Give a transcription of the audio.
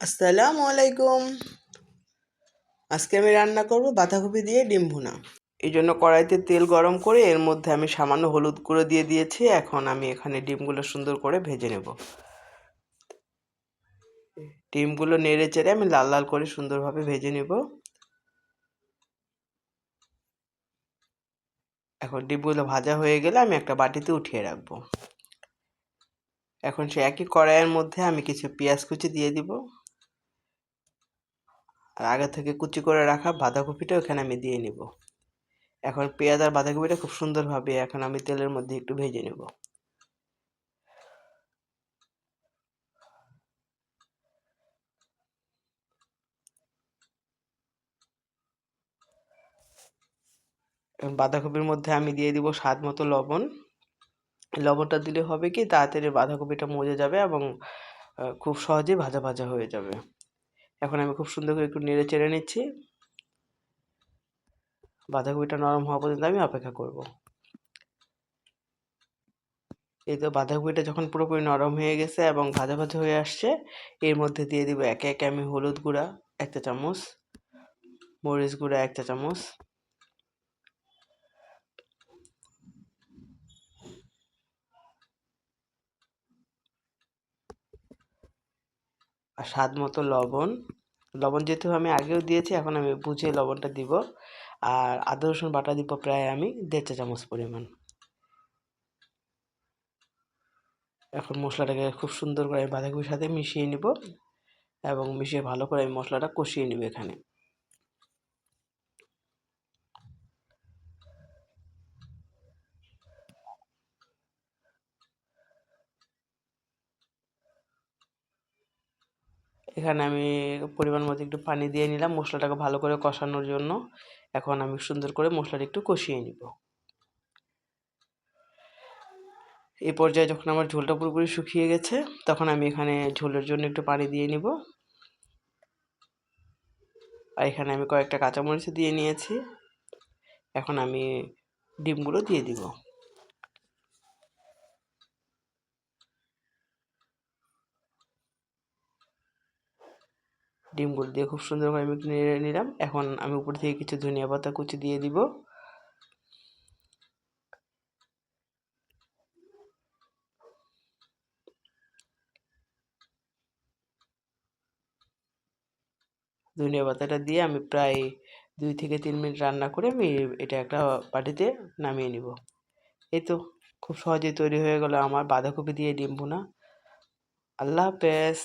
আসসালামু আলাইকুম। আজকে আমি রান্না করব বাঁধাকপি দিয়ে ডিম ভুনা। এই জন্য কড়াইতে তেল গরম করে এর মধ্যে আমি সামান্য হলুদ গুঁড়ো দিয়ে দিয়েছি। এখন আমি এখানে ডিমগুলো সুন্দর করে ভেজে নেব। ডিমগুলো নেড়ে চেড়ে আমি লাল লাল করে সুন্দরভাবে ভেজে নেব। এখন ডিমগুলো ভাজা হয়ে গেলে আমি একটা বাটিতে উঠিয়ে রাখব। এখন সে একই কড়াইয়ের মধ্যে আমি কিছু পেঁয়াজ কুচি দিয়ে দিব। আর আগে থেকে কুচি করে রাখা বাঁধাকপিটা ওখানে আমি দিয়ে নিব। এখন পেঁয়াজ আর বাঁধাকপিটা খুব সুন্দরভাবে এখন আমি তেলের মধ্যে একটু ভেজে নেব। বাঁধাকপির মধ্যে আমি দিয়ে দিব স্বাদ মতো লবণ। লবণটা দিলে হবে কি তাড়াতাড়ি বাঁধাকপিটা মজে যাবে এবং খুব সহজেই ভাজা ভাজা হয়ে যাবে। এখন আমি খুব সুন্দর করে একটু নেড়ে চেড়ে নিচ্ছি। বাঁধাকপিটা নরম হওয়া পর্যন্ত আমি অপেক্ষা করব। এই তো বাঁধাকপিটা যখন পুরোপুরি নরম হয়ে গেছে এবং ভাজা ভাজা হয়ে আসছে, এর মধ্যে দিয়ে দিব একে একে আমি হলুদ গুঁড়া, একটা চামচ, মরিচ গুঁড়া, একটা চামচ। আর স্বাদ মতো লবণ। লবণ যেহেতু আমি আগেও দিয়েছি, এখন আমি বুঝে লবণটা দিব। আর আদা, রসুন বাটা দিব প্রায় আমি দেড় চা চামচ পরিমাণ। এখন মশলাটাকে খুব সুন্দর করে আমি বাঁধাকপির সাথে মিশিয়ে নিব এবং মিশিয়ে ভালো করে আমি মশলাটা কষিয়ে নিব এখানে। এখানে আমি পরিমাণ মতো একটু পানি দিয়ে নিলাম, মশলাটাকে ভালো করে কষানোর জন্য। এখন আমি সুন্দর করে মশলাটা একটু কষিয়ে নিব। এই পর্যায়ে যখন আমার ঝোলটা পুরোপুরি শুকিয়ে গেছে, তখন আমি এখানে ঝোলের জন্য একটু পানি দিয়ে নিব। আর এখানে আমি কয়েকটা কাঁচামরিচ দিয়ে নিয়েছি। এখন আমি ডিমগুলো দিয়ে দিব। ডিমগুলো দিয়ে খুব সুন্দরভাবে আমি নেড়ে নিলাম। এখন আমি উপর থেকে কিছু ধনিয়া পাতা কুচি দিয়ে দিব। ধনিয়া পাতাটা দিয়ে আমি প্রায় দুই থেকে তিন মিনিট রান্না করে আমি এটা একটা বাটিতে নামিয়ে নিব। এই তো, খুব সহজেই তৈরি হয়ে গেল আমার বাঁধাকপি দিয়ে ডিম ভুনা। আল্লাহ হাফেজ।